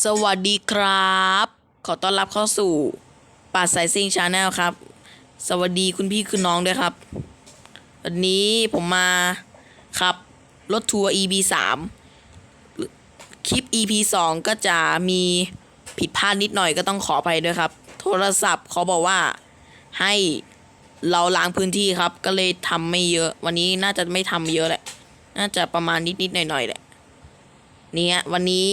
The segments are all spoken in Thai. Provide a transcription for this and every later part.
สวัสดีครับ ขอต้อนรับเข้าสู่ป่าสายซิงชาแนลครับ สวัสดีคุณพี่คุณน้องด้วยครับ วันนี้ผมมาครับรถทัวร์ EP 3คลิป EP 2 ก็จะมีผิดพลาดนิดหน่อยก็ต้องขอไปด้วยครับ โทรศัพท์เขาบอกว่าให้เราล้างพื้นที่ครับ ก็เลยทำไม่เยอะ วันนี้น่าจะไม่ทำเยอะแหละ น่าจะประมาณนิดๆหน่อยๆแหละ เนี่ยวันนี้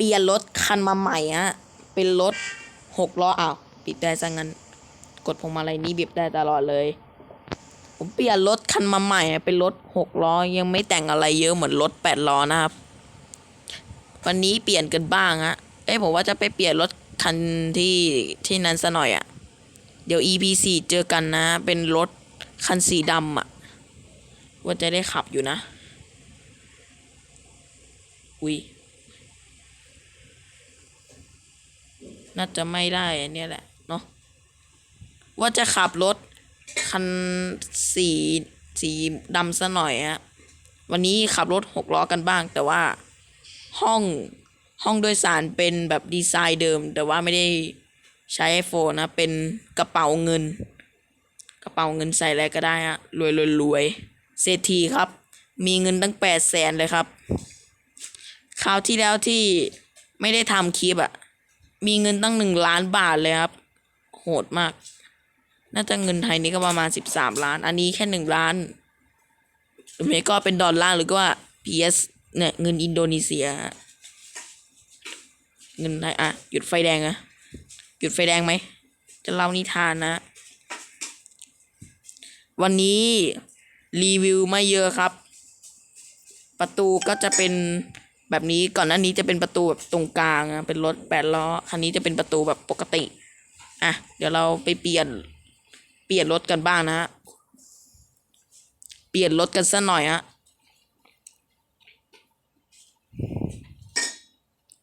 ปลี่ยนรถคันมาใหม่ฮะ เป็นรถหกล้ออ้าวบีบได้ซะงั้น กดพวงมาลัยนี้บีบได้ตลอดเลย ผมเปลี่ยนรถคันมาใหม่เป็นรถหกล้อยังไม่แต่งอะไรเยอะเหมือนรถแปดล้อนะครับ วันนี้เปลี่ยนกันบ้างฮะ เอ้ยผมว่าจะไปเปลี่ยนรถคันที่ที่นั้นซะหน่อยอะเดี๋ยว EP สี่เจอกันนะ เป็นรถคันสีดำอะว่าจะได้ขับอยู่นะ อุ้ย น่าจะไม่ได้อันเนี้ยแหละเนาะว่าจะขับรถคันสีสีดำซะหน่อยฮะวันนี้ขับรถหกล้อกันบ้าง แต่ว่าห้องห้องโดยสารเป็นแบบดีไซน์เดิม แต่ว่าไม่ได้ใช้ไอโฟนนะ เป็นกระเป๋าเงิน กระเป๋าเงินใส่อะไรก็ได้ฮะรวยรวยรวยเศรษฐีครับ มีเงินตั้งแปดแสนเลยครับ คราวที่แล้วที่ไม่ได้ทำคลิปอะ มีเงินตั้งหนึ่งล้านบาทเลยครับ โหดมาก น่าจะเงินไทยนี่ก็ประมาณสิบสามล้าน อันนี้แค่หนึ่งล้านหรือไม่ก็เป็นดอลลาร์หรือก็ว่า PS เนี่ยเงินอินโดนีเซีย เงินไทยอะหยุดไฟแดงอะหยุดไฟแดงไหม จะเล่านิทานนะ วันนี้รีวิวไม่เยอะครับ ประตูก็จะเป็น แบบนี้ก่อนหน้านี้จะเป็นประตูแบบตรงกลางนะเป็นรถแปดล้อคันนี้จะเป็นประตูแบบปกติอะเดี๋ยวเราไปเปลี่ยนเปลี่ยนรถกันบ้างนะฮะเปลี่ยนรถกันสักหน่อยฮะ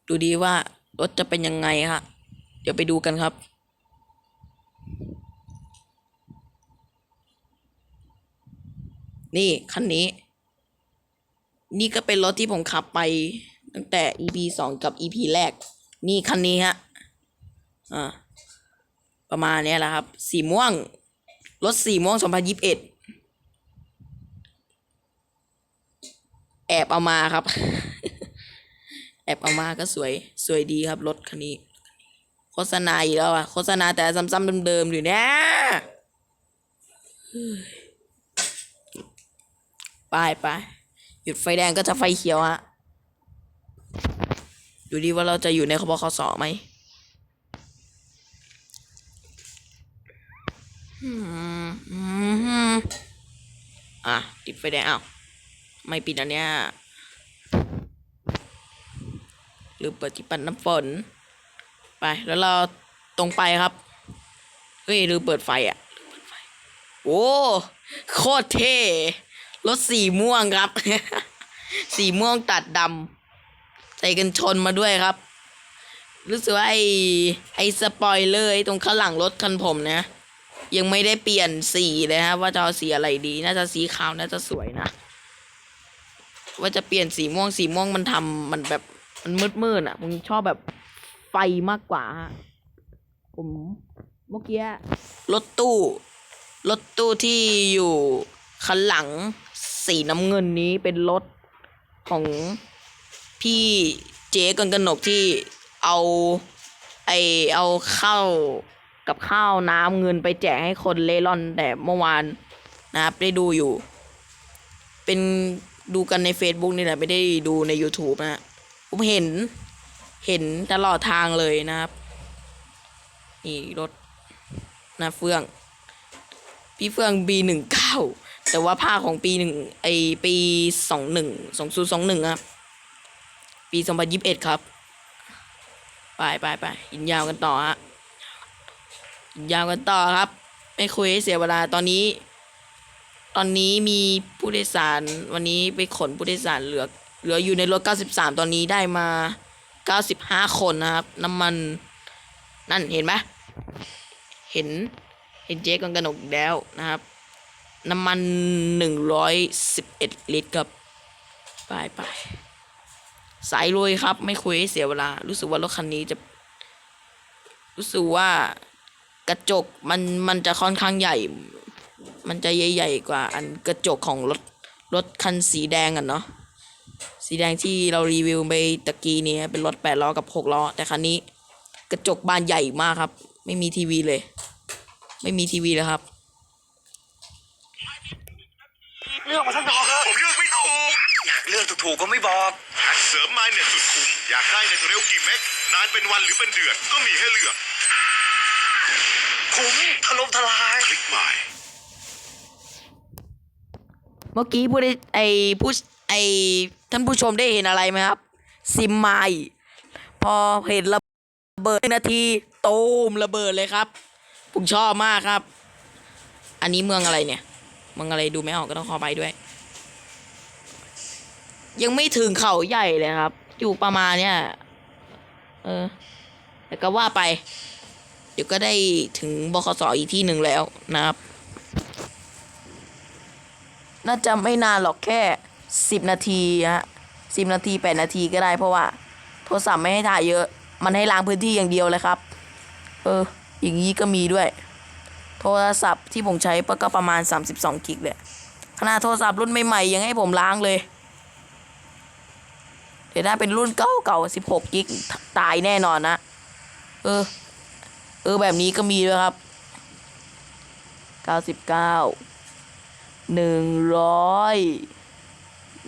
ดูดีว่ารถจะเป็นยังไงฮะเดี๋ยวไปดูกันครับนี่คันนี้ นี่ก็เป็นรถที่ผมขับไป ตั้งแต่ EP สองกับ EP แรก นี่คันนี้ฮะ อ่า ประมาณนี้แหละครับ สีม่วง รถสีม่วงสองพันยิบเอ็ดแอบเอามาครับ แอบเอามาก็สวย สวยดีครับรถคันนี้ โฆษณาอีกแล้วอะโฆษณาแต่ซ้ำๆเดิมๆอยู่เนี้ยไปไป หยุดไฟแดงก็จะไฟเขียวฮะดูดีว่าเราจะอยู่ในคบคสไหมอืมอืมอะติดไฟแดงอ้าวไม่ปิดอันเนี้ยหรือเปิดที่ปัดน้ำฝน ไปแล้วเราตรงไปครับเฮ้ยหรือเปิดไฟอะโอ้โคตรเท่ รถสีม่วงครับ สีม่วงตัดดำใส่กันชนมาด้วยครับ รู้สึกว่าไอไอสปอยเลอร์ตรงข้างหลังรถคันผมนะ ยังไม่ได้เปลี่ยนสีเลยครับว่าจะเอาสีอะไรดี น่าจะสีขาวน่าจะสวยนะ ว่าจะเปลี่ยนสีม่วงสีม่วงมันทำมันแบบมันมืดมืดอะผมชอบแบบไฟมากกว่าฮะผมเมื่อกี้รถตู้รถตู้ที่อยู่คันหลัง สีน้ำเงินนี้เป็นรถของพี่เจ๊กันกนกที่เอาไอเอาข้าวกับข้าวน้ำเงินไปแจกให้คนเล่ร่อนแต่เมื่อวานนะครับได้ดูอยู่ เป็นดูกันใน Facebook นี่แหละไม่ได้ดูใน YouTube นะผมเห็นเห็นตลอดทางเลยนะครับนี่รถนะเฟื่อง พี่เฟื่อง B หนึ่งเก้า แต่ว่าภาคของปีหนึ่งไอปีสองหนึ่งสองศูนย์สองหนึ่งครับ ปีสองพันยิบเอ็ดครับ ไปไปไปยินยาวกันต่อฮะยินยาวกันต่อครับ ไม่คุยให้เสียเวลาตอนนี้ ตอนนี้มีผู้โดยสาร วันนี้ไปขนผู้โดยสารเหลือ เหลืออยู่ในรถ93ตอนนี้ได้มา95คนนะครับ น้ำมัน นั่นเห็นไหมเห็น เห็นเจ๊กันกระหนกแล้วนะครับ น้ำมันหนึ่งร้อยสิบเอ็ดลิตรครับไปไปสายลุยครับ ไม่คุยให้เสียเวลา รู้สึกว่ารถคันนี้จะ รู้สึกว่ากระจกมันมันจะค่อนข้างใหญ่ มันจะใหญ่ๆกว่า อันกระจกของรถรถคันสีแดงอะเนาะสีแดงที่เรารีวิวไปตะกี้นี้เป็นรถแปดล้อกับหกล้อ แต่คันนี้ กระจกบานใหญ่มากครับ ไม่มีทีวีเลย ไม่มีทีวีเลยครับ เลือกมาสักดอกเถอะผมเลือกไม่ถูก อยากเลือกถูกๆก็ไม่บอกเสริมไม้เนี่ยสุดคุ้มอยากได้เน็ตเร็วกี่เมกนานเป็นวันหรือเป็นเดือนก็มีให้เลือกคุ้มถล่มทลาย คลิกไม้เมื่อกี้ผู้ได้ไอผู้ไอท่านผู้ชมได้เห็นอะไรไหมครับ ซิมไมล์พอเห็นระเบิดนาทีตูมระเบิดเลยครับ ผมชอบมากครับ อันนี้เมืองอะไรเนี่ยเมืองอะไรดูไม่ออกก็ต้องขอไปด้วย ยังไม่ถึงเขาใหญ่เลยครับ อยู่ประมาณเนี่ยเออแต่ก็ว่าไป เดี๋ยวก็ได้ถึงบคสอีกที่หนึ่งแล้วนะครับ น่าจะไม่นานหรอกแค่สิบนาทีฮะสิบนาทีแปดนาทีก็ได้เพราะว่า โทรศัพท์ไม่ให้ถ่ายเยอะ มันให้ล้างพื้นที่อย่างเดียวเลยครับ เออ อย่างนี้ก็มีด้วย โทรศัพท์ที่ผมใช้ก็ประมาณ 32กิกเลยขนาดโทรศัพท์รุ่นใหม่ๆยังให้ผมล้างเลยเดี๋ยวถ้าเป็นรุ่นเก่าเก่า16กิกตายแน่นอนนะ เออ เออแบบนี้ก็มีด้วยครับ99หนึ่งร้อย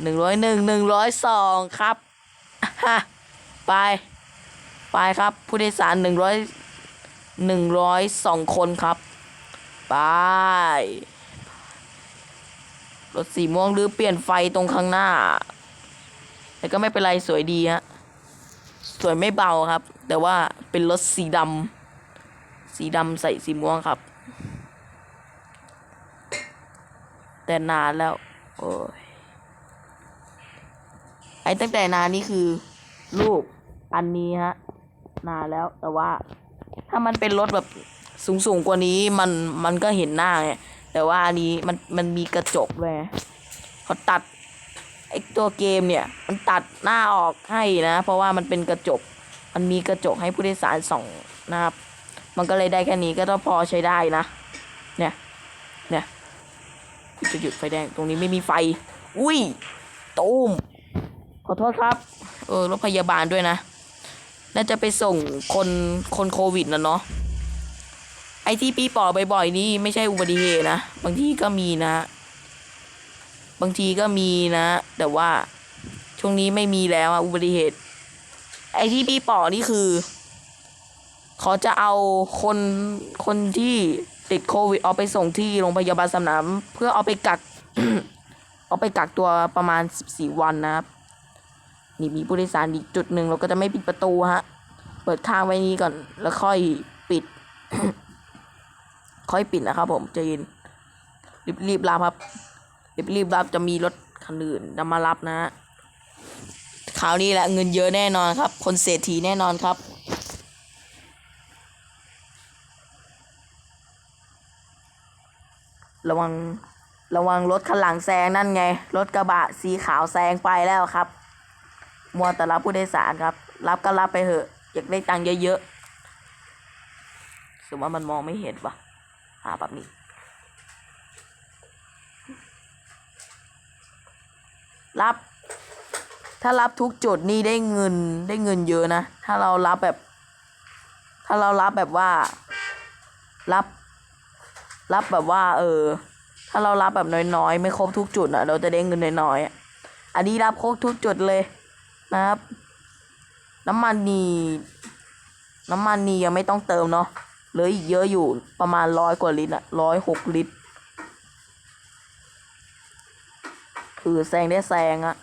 หนึ่งร้อยหนึ่งหนึ่งร้อยสองครับฮะไป ไปครับ ผู้โดยสารหนึ่งร้อยหนึ่งร้อยสองคนครับ ไปรถสีม่วงหรือเปลี่ยนไฟตรงข้างหน้า แต่ก็ไม่เป็นไรสวยดีฮะสวยไม่เบาครับ แต่ว่าเป็นรถสีดำสีดำใส่สีม่วงครับ แต่นานแล้ว โอ้ยไอ้ตั้งแต่นานนี่คือ รูปอันนี้ฮะนานแล้วแต่ว่า ถ้ามันเป็นรถแบบ สูงสูงๆกว่านี้มันมันก็เห็นหน้าไงแต่ว่าอันนี้มันมันมีกระจกเลยเขาตัดไอตัวเกมเนี่ย มันตัดหน้าออกให้นะ เพราะว่ามันเป็นกระจก มันมีกระจกให้ผู้โดยสารส่องนะครับ มันก็เลยได้แค่นี้ก็ต้องพอใช้ได้นะ เนี่ย เนี่ยจะหยุดไฟแดงตรงนี้ไม่มีไฟ อุ้ยตูมขอโทษครับ เออรถพยาบาลด้วยนะ น่าจะไปส่งคนคนโควิดนะเนาะ อที่ปีปอบ่อยๆนี่ไม่ใช่อุบัติเหตุนะ บางทีก็มีนะ บางทีก็มีนะ แต่ว่าช่วงนี้ไม่มีแล้วอะอุบัติเหตุ ไอที่ปีปอนี่คือเขาจะเอาคนคนที่ติดโควิดเอาไปส่งที่โรงพยาบาลสนาม เพื่อเอาไปกัก เอาไปกักตัวประมาณ14วันนะครับ นี่มีผู้โดยสารอีกจุดหนึ่งเราก็จะไม่ปิดประตูฮะ เปิดข้างไว้นี้ก่อนแล้วค่อยปิด ค่อยปิดนะครับผมจะยินรีบรีบรับครับรีบรีบรับจะมีรถคันอื่นจะมารับนะฮะคราวนี้แหละเงินเยอะแน่นอนครับ คนเศรษฐีแน่นอนครับระวังระวังรถคันหลังแซงนั่นไง รถกระบะสีขาวแซงไปแล้วครับ มัวแต่รับผู้โดยสารครับ รับก็รับไปเถอะ อยากได้ตังค์เยอะๆสมมติว่ามันมองไม่เห็นปะ หาแบบนี้รับ ถ้ารับทุกจุดนี่ได้เงินได้เงินเยอะนะ ถ้าเรารับแบบ ถ้าเรารับแบบว่า รับ รับแบบว่า เออ ถ้าเรารับแบบน้อยๆ ไม่ครบทุกจุดอะ เราจะได้เงินน้อยๆอันนี้รับครบทุกจุดเลยนะครับ น้ำมันนี่น้ำมันนี่ยังไม่ต้องเติมเนาะ เหลืออีกเยอะอยู่ประมาณร้อยกว่าลิตรอะร้อยหกลิตรคือแซงได้แซงอะ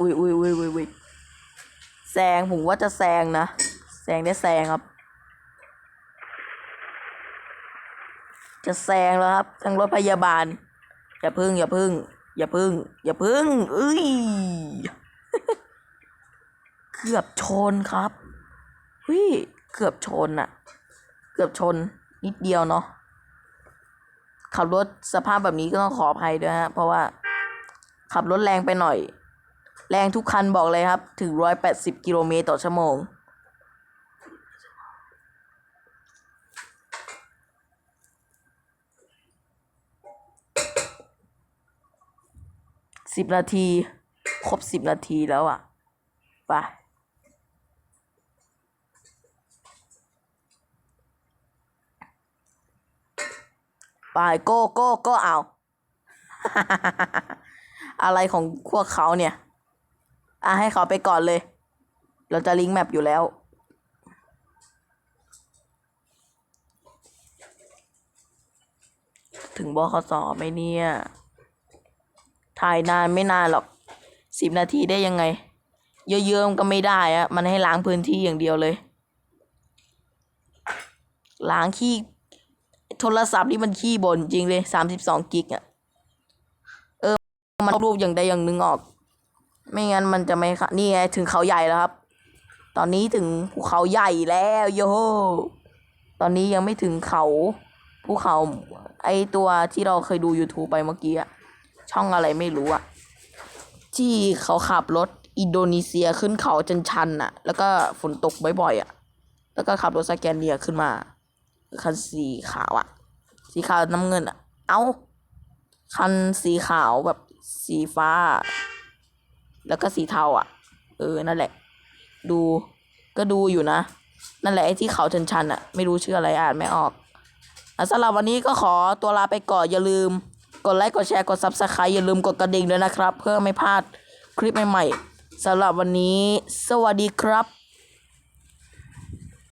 อุ้ยอุ้ยอุ้ยอุ้ยอุ้ยแซงผมว่าจะแซงนะ แซงได้แซงครับ จะแซงแล้วครับทั้งรถพยาบาล อย่าพึ่งอย่าพึ่ง อย่าพึ่ง อย่าพึ่งเอ้ย เกือบชนครับเฮ้ยเกือบชนอะเกือบชนนิดเดียวเนาะขับรถสภาพแบบนี้ก็ต้องขออภัยด้วยฮะ เพราะว่า ขับรถแรงไปหน่อย แรงทุกคันบอกเลยครับ ถึงร้อยแปดสิบกิโลเมตรต่อชั่วโมง สิบนาที ครบสิบนาทีแล้วอะ ไป ไปโก้โก้ก้เอา อะไรของพวกเขาเนี่ย อะให้เขาไปก่อนเลย เราจะลิงก์แมปอยู่แล้ว ถึงบคสไหมเนี่ย ถ่ายนานไม่นานหรอกสิบนาทีได้ยังไง เยอะๆมันก็ไม่ได้อะมันให้ล้างพื้นที่อย่างเดียวเลย ล้างขี้ โทรศัพท์นี่มันขี้บ่นจริงเลยสามสิบสองกิกอะเออ มันรูปอย่างใดอย่างหนึ่งออก ไม่งั้นมันจะไม่ค่ะนี่ไงถึงเขาใหญ่แล้วครับ ตอนนี้ถึงภูเขาใหญ่แล้วโยโฮตอนนี้ยังไม่ถึงเขาภูเขา ไอตัวที่เราเคยดู YouTube ไปเมื่อกี้อะช่องอะไรไม่รู้อะที่เขาขับรถอินโดนีเซียขึ้นเขาจนชันอะแล้วก็ฝนตกบ่อยๆอะแล้วก็ขับรถสแกนเดียขึ้นมา คันสีขาวอะสีขาวน้ำเงินอะเอ้า คันสีขาวแบบสีฟ้า แล้วก็สีเทาอะเออ นั่นแหละ ดู ก็ดูอยู่นะ นั่นแหละไอ้ที่เขาชันชันๆอะไม่รู้ชื่ออะไรอ่านไม่ออกอสำหรับวันนี้ก็ขอตัวลาไปก่อนอย่าลืม กดไลค์กดแชร์กด Subscribe อย่าลืมกดกระดิ่งด้วยนะครับ เพื่อไม่พลาดคลิปใหม่ๆสำหรับวันนี้ สวัสดีครับ